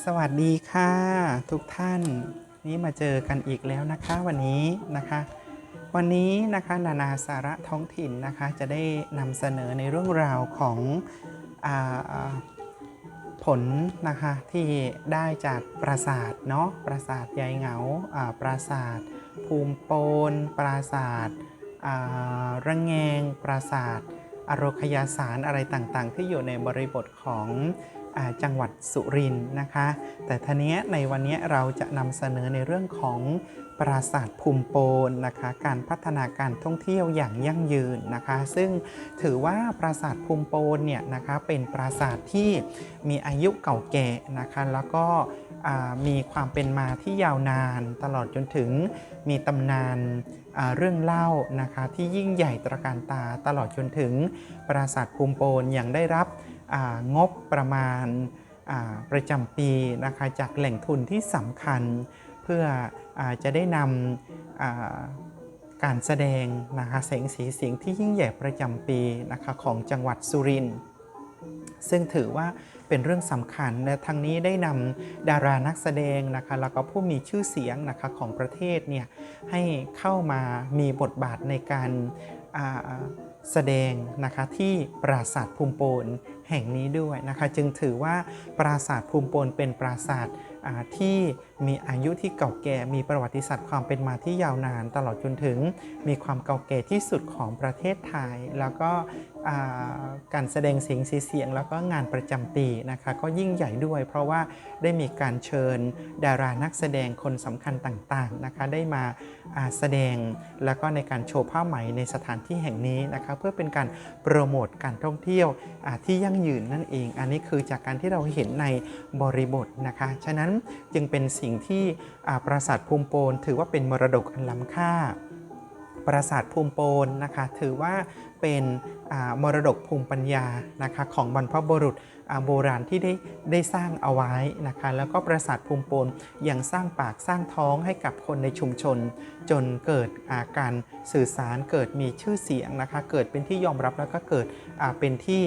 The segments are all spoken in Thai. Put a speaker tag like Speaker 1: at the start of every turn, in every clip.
Speaker 1: สวัสดีค่ะ ทุกท่าน นี่มาเจอกันอีกแล้วนะคะวันนี้นะคะ วันนี้นะคะนานาสาระท้องถิ่นนะคะจะได้นำเสนอในเรื่องราวของอผลนะคะที่ได้จากปราสาทเนาะปราสาทยายเหงาอ่าปราสาท ภูมิโปน ปราสาทระแงง ปราสาทอโรคยาสารอะไรต่างๆ ที่อยู่ในบริบทของ จังหวัดสุรินทร์นะคะ แต่ทีนี้ในวันนี้เราจะนำเสนอในเรื่องของปราสาทภูมิโปนนะคะการพัฒนาการท่องเที่ยวอย่างยั่งยืนนะคะ ซึ่งถือว่าปราสาทภูมิโปนเนี่ยนะคะเป็นปราสาทที่มีอายุเก่าแก่นะคะแล้วก็มีความเป็นมาที่ยาวนานตลอดจนถึงมีตำนานเรื่องเล่านะคะที่ยิ่งใหญ่ตระการตาตลอดจนถึงปราสาทภูมิโปนยังได้รับ งบประมาณประจำปีนะคะจากแหล่งทุนที่สำคัญ เพื่ออจะได้นำการแสดงนะคะแสงสีเสียงที่ยิ่งใหญ่ประจำปีนะคะของจังหวัดสุรินทร์ซึ่งถือว่าเป็นเรื่องสำคัญและทางนี้ได้นำดารานักแสดงนะคะแล้วก็ผู้มีชื่อเสียงนะคะของประเทศเนี่ยให้เข้ามามีบทบาทในการแสดงนะคะที่ปราสาทภูมิโปน แห่งนี้ด้วยนะคะจึงถือว่าปราสาทภูมิปนเป็นปราสาทที่มีอายุที่เก่าแก่ มีประวัติศาสตร์ความเป็นมาที่ยาวนาน ตลอดจนถึงมีความเก่าแก่ที่สุดของประเทศไทย แล้วก็การแสดงเสียงสีเสียง แล้วก็งานประจำปีนะคะก็ยิ่งใหญ่ด้วย เพราะว่าได้มีการเชิญดารานักแสดงคนสำคัญต่างๆนะคะได้มาแสดงแล้วก็ในการโชว์ผ้าไหมในสถานที่แห่งนี้นะคะเพื่อเป็นการโปรโมทการท่องเที่ยวที่ยั่งยืนนั่นเอง อันนี้คือจากการที่เราเห็นในบริบทนะคะ ฉะนั้นจึงเป็นสิ่งที่ปราสาทภูมิโปนถือว่าเป็นมรดกอันล้ำค่า ปราสาทภูมิโปนนะคะถือว่าเป็นมรดกภูมิปัญญานะคะของบรรพบุรุษ โบราณที่ได้ได้สร้างเอาไว้นะคะแล้วก็ปราสาทภูมิปนยังสร้างปากสร้างท้องให้กับคนในชุมชน จนเกิดอาการสื่อสารเกิดมีชื่อเสียงนะคะเกิดเป็นที่ยอมรับแล้วก็เกิดเป็นที่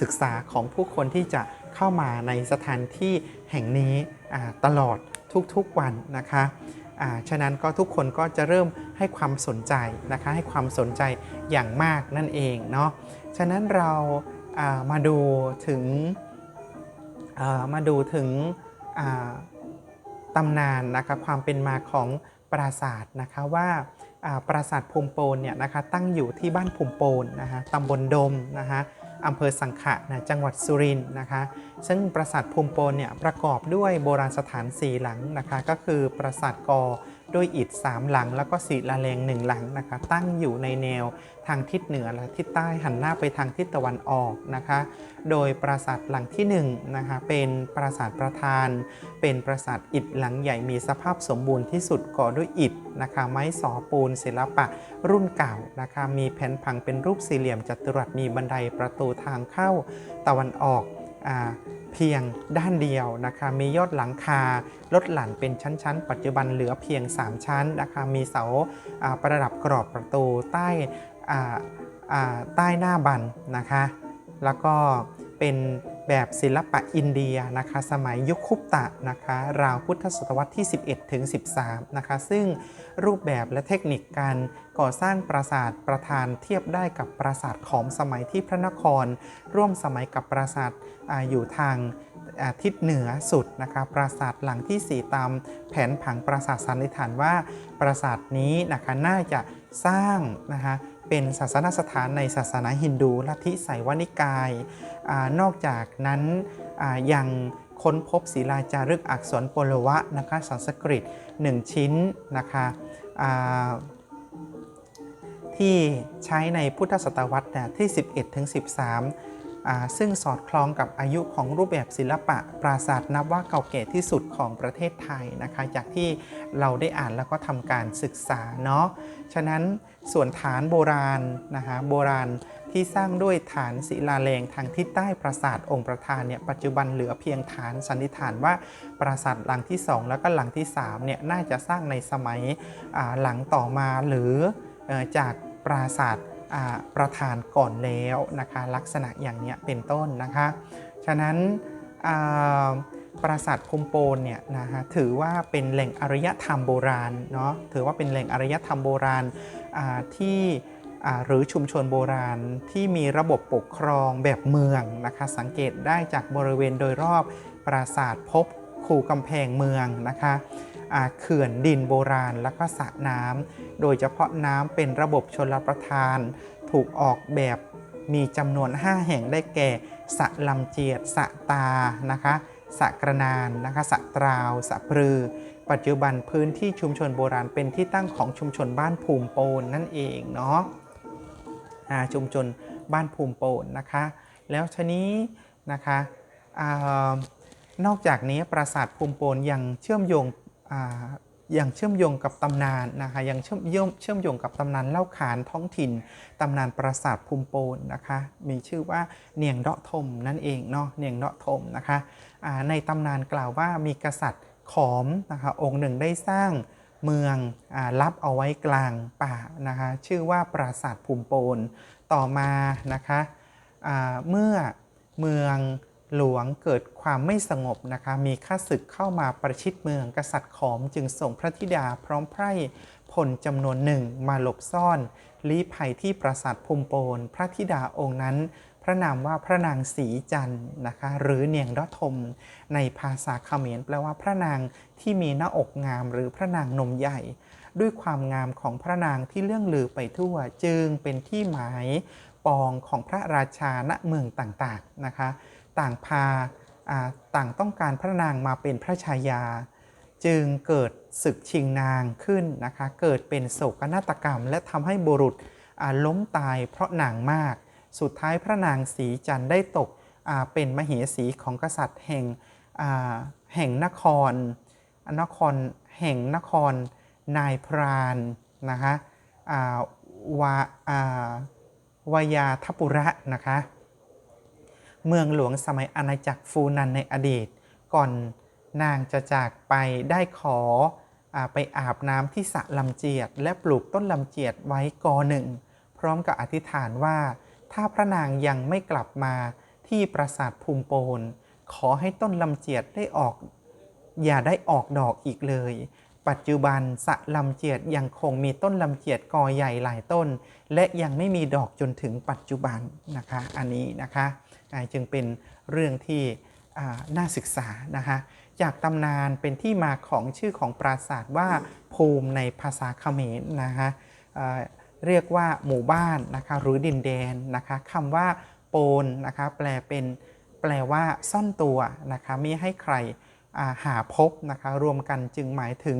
Speaker 1: ศึกษาของผู้คนที่จะเข้ามาในสถานที่แห่งนี้ตลอดทุกๆวันนะคะอ่าฉะนั้นก็ทุกคนก็จะเริ่มให้ความสนใจนะคะให้ความสนใจอย่างมากนั่นเองเนาะฉะนั้นเรา มาดูถึงามาดูถึงตำนานนะคะความเป็นมาของปราสาทนะคะว่าอ่าปราสาทภูมิโปนเนี่ยนะคะตั้งอยู่ที่บ้านภูมิโปนนะคะตำบลดมนะคะอำเภอสังขะนะจังหวัดสุรินทร์นะคะซึ่งปราสาทภูมิโปนเนี่ยประกอบด้วยโบราณสถานสี่หลังนะคะก็คือปราสาทกอ ด้วยอิฐสามหลัง แล้วก็ศิลาแรงหนึ่งหลังนะคะตั้งอยู่ในแนวทางทิศเหนือและทิศใต้หันหน้าไปทางทิศตะวันออกนะคะ โดยปราสาทหลังที่1นงนะคะเป็นปราสาทประธาน เป็นปราสาทอิฐหลังใหญ่มีสภาพสมบูรณ์ที่สุดก่อด้วยอิฐนะคะไม้สอปูนศิลปะรุ่นเก่านะคะมีแผ่นพังเป็นรูปสี่เหลี่ยมจัตุรัสมีบันไดประตูทางเข้าตะวันออกอา เพียงด้านเดียวนะคะมียอดหลังคาลดหลั่นเป็นชั้น ๆ ปัจจุบันเหลือเพียง 3 ชั้นนะคะมีเสาประดับกรอบประตูใต้ใต้หน้าบันนะคะ แล้วก็เป็น แบบศิลปะอินเดียนะคะ สมัยยุคคุปตะนะคะ ราวพุทธศตวรรษที่ 11ถึง13 นะคะ ซึ่งรูปแบบและเทคนิคการก่อสร้างปราสาทประธานเทียบได้กับปราสาทขอมสมัยที่พระนคร ร่วมสมัยกับปราสาทออยู่ทาง ทิศเหนือสุดนะคะปราสาทหลังที่ 4 ตามแผนผังปราสาทสันนิษฐานว่า ปราสาทนี้นะคะน่าจะสร้างนะคะเป็นศาสนสถานในศาสนาฮินดูลัทธิไสวนิกายอานอกจากนั้นยังค้นพบศิลาจารึกอักษรโปโลวะนะคะสันสกฤต 1 ชิ้นนะคะที่ใช้ในพุทธศตวรรษเนี่ยที่ 11ถึง13อ่า ซึ่งสอดคล้องกับอายุของรูปแบบศิลปะ ปราสาทนับว่าเก่าแก่ที่สุดของประเทศไทยนะคะจากที่เราได้อ่านแล้วก็ทำการศึกษาเนาะฉะนั้นส่วนฐานโบราณนะคะโบราณที่สร้างด้วยฐานศิลาแรงทางทิศใต้ปราสาทองค์ประธานเนี่ยปัจจุบันเหลือเพียงฐานสันนิษฐานว่าปราสาทหลังที่ 2 แล้วก็หลังที่3เนี่ยน่าจะสร้างในสมัยหลังต่อมาหรืออจากปราสาท ประธานก่อนแล้วนะคะลักษณะอย่างนี้เป็นต้นนะคะฉะนั้นอ่าปราสาทภูมิโปนเนี่ยนะฮะถือว่าเป็นแหล่งอารยธรรมโบราณเนาะถือว่าเป็นแหล่งอารยธรรมโบราณที่หรือชุมชนโบราณที่มีระบบปกครองแบบเมืองนะคะสังเกตได้จากบริเวณโดยรอบปราสาทพบ คูกำแพงเมืองนะคะเขื่อนดินโบราณแล้วก็สระน้ำโดยเฉพาะน้ำเป็นระบบชลประทาน ถูกออกแบบมีจำนวน 5 แห่งได้แก่สระลำเจียดสระตานะคะสระกระนานนะคะสระตราวสระปรือ ปัจจุบันพื้นที่ชุมชนโบราณเป็นที่ตั้งของชุมชนบ้านภูมิโปนนั่นเองเนาะชุมชนบ้านภูมิโปนนะคะ แล้วทีนี้นะคะอา นอกจากนี้ปราสาทภูมิโปนยังเชื่อมโยงอ่ายังเชื่อมโยงกับตำนานนะคะยังเชื่อมโยงเชื่อมโยงกับตำนานเล่าขานท้องถิ่นตำนานปราสาทภูมิโปนนะคะมีชื่อว่าเนียงเดาะทมนั่นเองเนาะเนียงเดาะทมนะคะในตำนานกล่าวว่ามีกษัตริย์ขอมนะคะองค์หนึ่งได้สร้างเมืองรับเอาไว้กลางป่านะคะชื่อว่าปราสาทภูมิโปนต่อมานะคะเมื่อเมือง หลวงเกิดความไม่สงบนะคะ มีข้าศึกเข้ามาประชิดเมืองกษัตริย์ขอมจึงส่งพระธิดาพร้อมไพร่พลจำนวนหนึ่งมาหลบซ่อนลี้ภัยที่ปราสาทภูมิโปนพระธิดาองค์นั้น พระนามว่าพระนางสีจันทร์นะคะ หรือเนียงดอทม ในภาษาเขมรแปลว่าพระนางที่มีหน้าอกงามหรือพระนางนมใหญ่ ด้วยความงามของพระนางที่เลื่องลือไปทั่ว จึงเป็นที่หมายปองของพระราชาณเมืองต่างๆนะคะ ต่างพาต่างต้องการพระนางมาเป็นพระชายา จึงเกิดศึกชิงนางขึ้นนะคะ เกิดเป็นโศกนาฏกรรม และทำให้บุรุษล้มตายเพราะนางมาก สุดท้ายพระนางสีจันได้ตกเป็นมเหสีของกษัตริย์แห่งแห่งนคร นครแห่งนครนายพรานนะคะวาอ่าวายาทปุระนะคะ เมืองหลวงสมัยอาณาจักรฟูนันในอดีต ก่อนนางจะจากไปได้ขออไปอาบน้ำที่สระลำเจียด และปลูกต้นลำเจียดไว้กอหนึ่ง พร้อมกับอธิษฐานว่า ถ้าพระนางยังไม่กลับมาที่ปราสาทภูมิโปน ขอให้ต้นลำเจียดได้ออก อย่าได้ออกดอกอีกเลย ปัจจุบันสระลำเจียดยังคงมีต้นลำเจียดกอใหญ่หลายต้น และยังไม่มีดอกจนถึงปัจจุบันนะคะ อันนี้นะคะ จึงเป็นเรื่องที่น่าศึกษานะคะจากตำนานเป็นที่มาของชื่อของปราสาทว่าภูมิในภาษาเขมรนะคะเรียกว่าหมู่บ้านนะคะหรือดินแดนนะคะคำว่าโปนนะคะแปลเป็นแปลว่าซ่อนตัวนะคะไม่ให้ใคราหาพบนะคะรวมกันจึงหมายถึง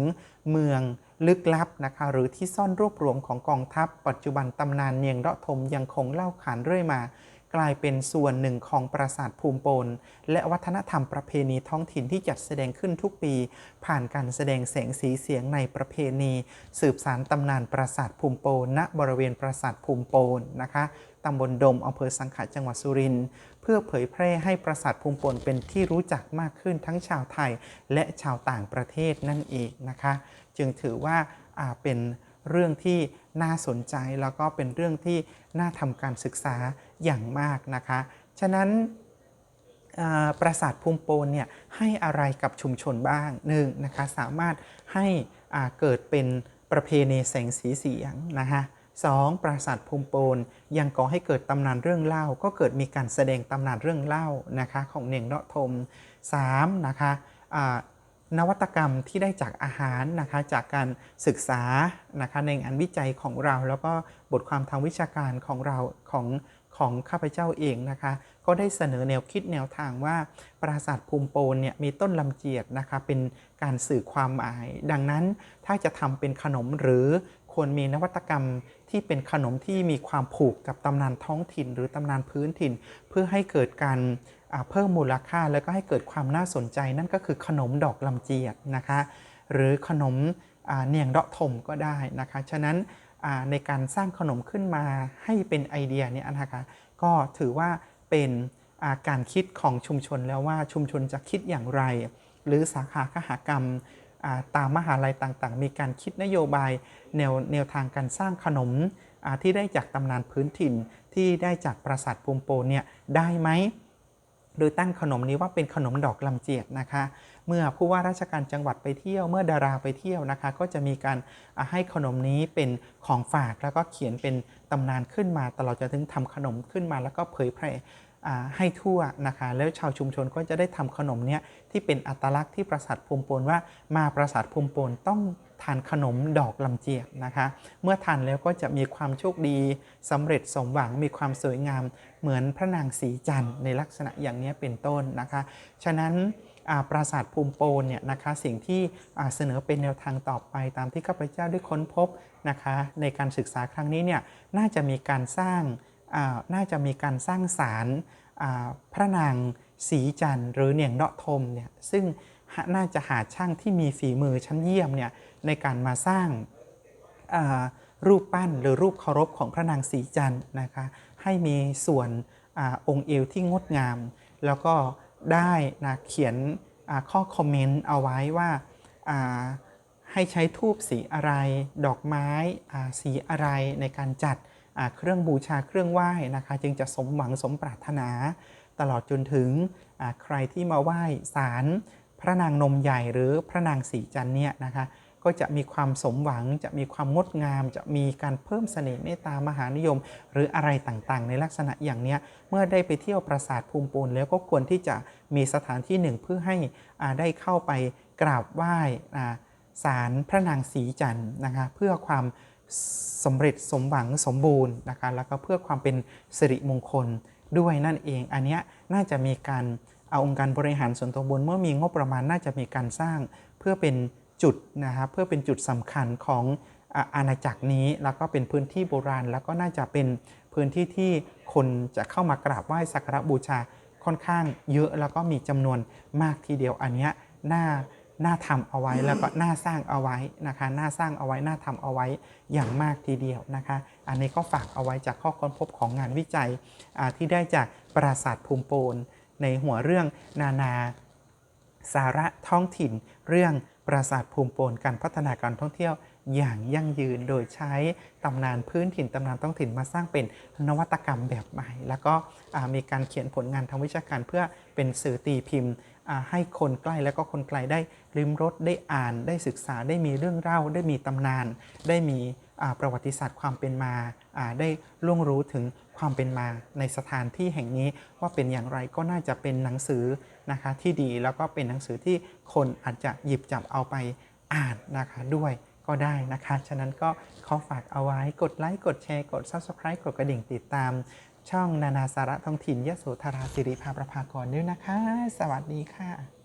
Speaker 1: เมืองลึกลับนะคะหรือที่ซ่อนรวบรวมของกองทัพ ปัจจุบันตำนานเนียงเดาะทมยังคงเล่าขานเรื่อยมา กลายเป็นส่วนหนึ่งของปราสาทภูมิปน และวัฒนธรรมประเพณีท้องถิ่นที่จัดแสดงขึ้นทุกปี ผ่านการแสดงแสงสีเสียงในประเพณี สืบสารตำนานปราสาทภูมิปนณบริเวณปราสาทภูมิปนนะคะตำบลดมอำเภอสังขะจังหวัดสุรินทร์เพื่อเผยแพร่ให้ปราสาทภูมิปนเป็นที่รู้จักมากขึ้นทั้งชาวไทยและชาวต่างประเทศนั่นเองนะคะ จึงถือว่าเป็น เรื่องที่น่าสนใจแล้วก็เป็นเรื่องที่น่าทำการศึกษาอย่างมากนะคะ ฉะนั้นปราสาทภูมิโปนเนี่ยให้อะไรกับชุมชนบ้างหนึ่งนะคะสามารถให้เกิดเป็นประเพณีแสงสีเสียงนะคะสองปราสาทภูมิโปนยังก่อให้เกิดตำนานเรื่องเล่า ก็เกิดมีการแสดงตำนานเรื่องเล่านะคะของเนียงเนาะทม 3. นะคะ นวัตกรรมที่ได้จากอาหารนะคะจากการศึกษานะคะในงานวิจัยของเรา แล้วก็บทความทางวิชาการของเราของของข้าพเจ้าเองนะคะ ก็ได้เสนอแนวคิดแนวทางว่า ปราสาทภูมิโปนเนี่ยมีต้นลำเจียดนะคะเป็นการสื่อความหมาย ดังนั้นถ้าจะทำเป็นขนมหรือควรมีนวัตกรรมที่เป็นขนมที่มีความผูกกับตำนานท้องถิ่น หรือตำนานพื้นถิ่น เพื่อให้เกิดการ เพิ่มมูลค่าแล้วก็ให้เกิดความน่าสนใจนั่นก็คือขนมดอกลำเจียดนะคะ หรือขนมเนียงเดาะทมก็ได้นะคะ ฉะนั้นในการสร้างขนมขึ้นมาให้เป็นไอเดียเนี่ยนะคะก็ถือว่าเป็นาการคิดของชุมชนแล้วว่าชุมชนจะคิดอย่างไร หรือสาขาคหกรรมาตามมหาลัยต่างๆ มีการคิดนโยบายแนวแนวทางการสร้างขนมที่ได้จากตำนานพื้นถิ่นที่ได้จากปราสาทภูมิโปเนี่ยได้ไหม โดยตั้งขนมนี้ว่าเป็นขนมดอกลำเจียกนะคะ เมื่อผู้ว่าราชการจังหวัดไปเที่ยว เมื่อดาราไปเที่ยวนะคะ ก็จะมีการให้ขนมนี้เป็นของฝากแล้วก็เขียนเป็นตำนานขึ้นมาตลอดจนถึงทำขนมขึ้นมา แล้วก็เผยแพร่ให้ทั่วนะคะ แล้วชาวชุมชนก็จะได้ทำขนมเนี้ยที่เป็นอัตลักษณ์ที่ปราสาทภูมิปนว่ามาปราสาทภูมิปนต้อง ทานขนมดอกลำเจียกนะคะ เมื่อทานแล้วก็จะมีความโชคดีสำเร็จสมหวังมีความสวยงามเหมือนพระนางสีจันทร์ในลักษณะอย่างนี้เป็นต้นนะคะ ฉะนั้นปราสาทภูมิโปนเนี่ยนะคะสิ่งที่เสนอเป็นแนวทางต่อไปตามที่ข้าพเจ้าได้ค้นพบนะคะในการศึกษาครั้งนี้เนี่ยน่าจะมีการสร้างน่าจะมีการสร้างสารพระนางสีจันทร์หรือเนียงเดาะทมเนี่ยซึ่งน่าจะหาช่างที่มีฝีมือชั้นเยี่ยมเนี่ย ในการมาสร้างรูปปั้นหรือรูปเคารพของพระนางสีจันนะคะให้มีส่วนอองค์เอวที่งดงาม แล้วก็ได้นะเขียนข้อคอมเมนต์เอาไว้ว่าให้ใช้ทูบสีอะไร ดอกไม้สีอะไรในการจัดเครื่องบูชาเครื่องไหว้นะคะจึงจะสมหวังสมปรารถนา ตลอดจนถึงใครที่มาไหว้ศาลพระนางนมใหญ่หรือพระนางสีจันเนี่ยนะคะ ก็จะมีความสมหวัง จะมีความงดงาม จะมีการเพิ่มเสน่ห์เมตตามหานิยม หรืออะไรต่างๆ ในลักษณะอย่างเนี้ยเมื่อได้ไปเที่ยวปราสาทภูมิปูนแล้วก็ควรที่จะมีสถานที่หนึ่งเพื่อให้ได้เข้าไปกราบไหว้อ่าศาลพระนางสีจันทร์นะคะเพื่อความสำเร็จสมหวังสมบูรณ์นะคะแล้วก็เพื่อความเป็นสิริมงคลด้วยนั่นเอง อันนี้น่าจะมีการเอาองค์การบริหารส่วนตำบลเมื่อมีงบประมาณน่าจะมีการสร้างเพื่อเป็น จุดนะครับเพื่อเป็นจุดสำคัญของอาณาจักรนี้ แล้วก็เป็นพื้นที่โบราณ แล้วก็น่าจะเป็นพื้นที่ที่คนจะเข้ามากราบไหว้สักการะบูชาค่อนข้างเยอะแล้วก็มีจำนวนมากทีเดียวอันนี้น่าน่าทำเอาไว้แล้วก็น่าสร้างเอาไว้นะคะน่าสร้างเอาไว้น่าทำเอาไว้อย่างมากทีเดียวนะคะ อันนี้ก็ฝากเอาไว้จากข้อค้นพบของงานวิจัยที่ได้จากปราสาทภูมิโปนในหัวเรื่องนานาสาระท้องถิ่นเรื่อง ปราสาทภูมิปนการพัฒนาการท่องเที่ยวอย่างยั่งยืนโดยใช้ตำนานพื้นถิ่นตำนานท้องถิ่นมาสร้างเป็นนวัตกรรมแบบใหม่ แล้วก็มีการเขียนผลงานทางวิชาการเพื่อเป็นสื่อตีพิมพ์ ให้คนใกล้และก็คนไกลได้ริมรสได้อ่านได้ศึกษาได้มีเรื่องเล่าได้มีตำนานได้มี ประวัติศาสตร์ความเป็นมาได้ล่วงรู้ถึงความเป็นมาในสถานที่แห่งนี้ว่าเป็นอย่างไรก็น่าจะเป็นหนังสือนะคะที่ดีแล้วก็เป็นหนังสือที่คนอาจจะหยิบจับเอาไปอ่านนะคะด้วยก็ได้นะคะ ฉะนั้นก็ขอฝากเอาไว้กดไลค์กดแชร์กด Subscribe กดกระดิ่งติดตาม ช่องนานาสาระท้องถิ่นยโสธราสิริภาประภากรด้วยนะคะ สวัสดีค่ะ